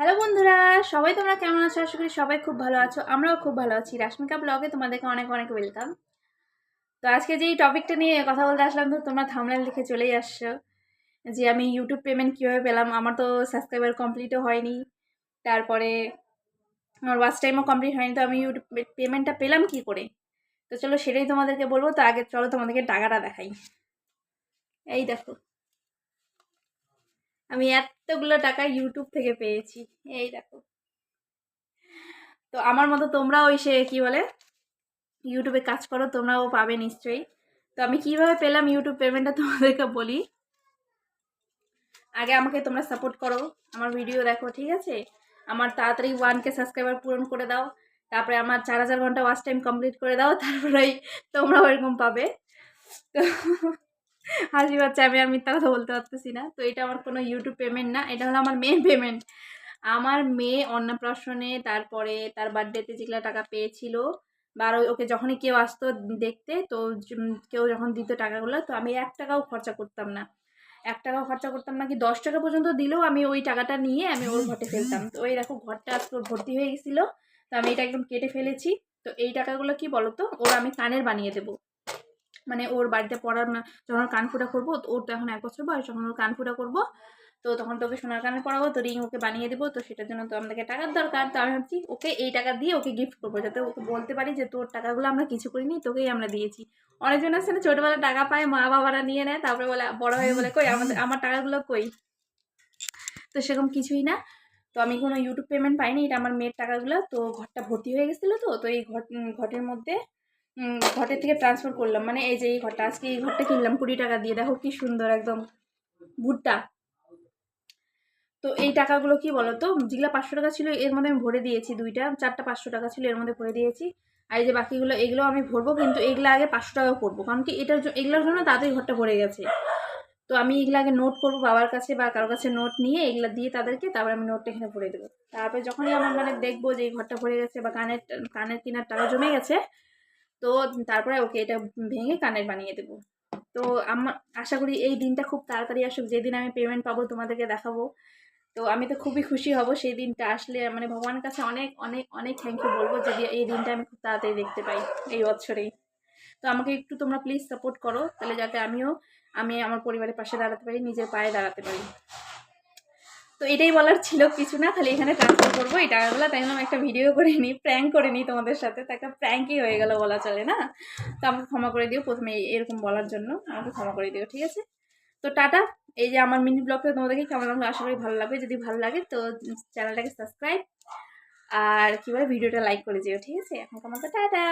Hello বন্ধুরা, সবাই তোমরা কেমন আছো? আশা করি সবাই খুব ভালো আছো, আমরাও খুব ভালো আছি। রাশ্মিকা ব্লগে তোমাদেরকে অনেক অনেক ওয়েলকাম তো আজকে যে এই টপিকটা নিয়ে কথা বলতে আসলাম তো তোমরা থামলাইল দেখে চলেই আসছো যে আমি ইউটিউব পেমেন্ট কীভাবে পেলাম। আমার তো সাবস্ক্রাইবার কমপ্লিটও হয়নি, তারপরে আমার ওয়াচ টাইমও কমপ্লিট হয়নি, তো আমি ইউটিউব পেমেন্টটা পেলাম কি করে? তো চলো সেটাই তোমাদেরকে বলব, তো আগে চলো তোমাদেরকে টাকাটা দেখাই। এই দেখো। আমি এতগুলো টাকা ইউটিউব থেকে পেয়েছি। এই দেখো। তো আমার মতো তোমরাও ওই সে কি বলে ইউটিউবে কাজ করো, তোমরাও পাবে নিশ্চয়ই। তো আমি কীভাবে পেলাম ইউটিউব পেমেন্টটা তোমাদেরকে বলি। আগে আমাকে তোমরা সাপোর্ট করো। আমার ভিডিও দেখো, ঠিক আছে? আমার তাড়াতাড়ি ওয়ানকে সাবস্ক্রাইবার পূরণ করে দাও। তারপরে আমার চার হাজার ঘণ্টা ওয়াচ টাইম কমপ্লিট করে দাও। তারপরেই তোমরাও এরকম পাবে। তো হাসি পাচ্ছে, আমি আর মিথ্যা কথা বলতে পারতেছি না। তো এটা আমার কোনো ইউটিউব পেমেন্ট না, এটা হলো আমার মেন পেমেন্ট আমার মেয়ে অন্নপ্রাশনে তারপরে তার বার্থডেতে যেগুলো টাকা পেয়েছিল, বা ওকে যখনই কেউ আসতো দেখতে, তো কেউ যখন দিত টাকাগুলো, তো আমি এক টাকাও খরচা করতাম না। এক টাকাও খরচা করতাম না কি, দশ টাকা পর্যন্ত দিলেও আমি ওই টাকাটা নিয়ে আমি ওর ঘটে ফেলতাম। তো ওই দেখো, ঘরটা আজকে ভর্তি হয়ে গেছিল, তো আমি এটা একদম কেটে ফেলেছি। তো এই টাকাগুলো কি বলতো, ওর আমি কানের বানিয়ে দেবো। মানে ওর বাড়িতে পড়ার যখন ওর কান ফুটা করব ওর তো এখন এক বছর বয়স, যখন ওর কান ফুটা করব, তো তখন তোকে সোনার কানে পড়াবো, তো রিং ওকে বানিয়ে দেবো, তো সেটার জন্য তো আমাদেরকে টাকার দরকার। তো আমি ভাবছি, ওকে এই টাকা দিয়ে ওকে গিফট করব, যাতে ওকে বলতে পারি যে তোর টাকাগুলো আমরা কিছু করিনি, তোকেই আমরা দিয়েছি। অনেকজন আছে না, ছোটোবেলায় টাকা পায়, মা বাবারা নিয়ে নেয়, তারপরে বলে, বড় হয়ে বলে, কই, আমাদের, আমার টাকাগুলো কই? তো সেরকম কিছুই না। তো আমি কোনো ইউটিউব পেমেন্ট পাইনি, এটা আমার মেয়ের টাকাগুলো, তো ঘরটা ভর্তি হয়ে গেছিল তো তো এই ঘর ঘটের মধ্যে ঘটের থেকে ট্রান্সফার করলাম। মানে এই যে এই ঘরটা, আজকে এই ঘরটা কিনলাম কুড়ি টাকা দিয়ে। দেখো কি সুন্দর একদম ভুট্টা। তো এই টাকাগুলো কি বলো তো যেগুলো পাঁচশো টাকা ছিল, এর মধ্যে আমি ভরে দিয়েছি দুইটা। চারটা পাঁচশো টাকা ছিল, এর মধ্যে ভরে দিয়েছি। আর এই যে বাকিগুলো, এগুলো আমি ভরবো, কিন্তু এগুলো আগে পাঁচশো টাকা করব কারণ কি, এটার এগুলোর জন্য তাড়াতাড়ি ঘরটা ভরে গেছে। তো আমি এগুলো আগে নোট করব বাবার কাছে বা কারোর কাছে নোট নিয়ে, এগুলো দিয়ে তাদেরকে তারপরে আমি নোটটা এখানে ভরে দেবো। তারপরে যখনই আমার মানে দেখব যে এই ঘরটা ভরে গেছে বা কানের কানের কেনার টাকা জমে গেছে তো তারপরে ওকে এটা ভেঙে কানের বানিয়ে দেবো। তো আমার আশা করি এই দিনটা খুব তাড়াতাড়ি আসুক। যেদিন আমি পেমেন্ট পাবো তোমাদেরকে দেখাবো। তো আমি তো খুবই খুশি হব সেই দিনটা আসলে। মানে ভগবানের কাছে অনেক অনেক অনেক থ্যাংক ইউ বলব যদি এই দিনটা আমি খুব তাড়াতাড়ি দেখতে পাই এই বছরেই। তো আমাকে একটু তোমরা প্লিজ সাপোর্ট করো। তাহলে যাতে আমিও, আমি আমার পরিবারের পাশে দাঁড়াতে পারি, নিজের পায়ে দাঁড়াতে পারি। তো এটাই বলার ছিল কিছু না খালি এখানে ট্রান্সফার করব। এই টাকাগুলো তাই আমি একটা ভিডিও করে নিই প্র্যাঙ্ক করে নিই তোমাদের সাথে। তো একটা প্র্যাঙ্কই হয়ে গেল বলা চলে না? তো আমাকে ক্ষমা করে দিও প্রথমে এরকম বলার জন্য। আমাকে ক্ষমা করে দিও, ঠিক আছে? তো টাটা। এই যে আমার মিনি ব্লগটা তোমাদেরকে কেমন লাগল আশা করি ভালো লাগবে। যদি ভালো লাগে তো চ্যানেলটাকে সাবস্ক্রাইব আর কী বলে ভিডিওটা লাইক করে দিও, ঠিক আছে? এখন তোমার তো টাটা।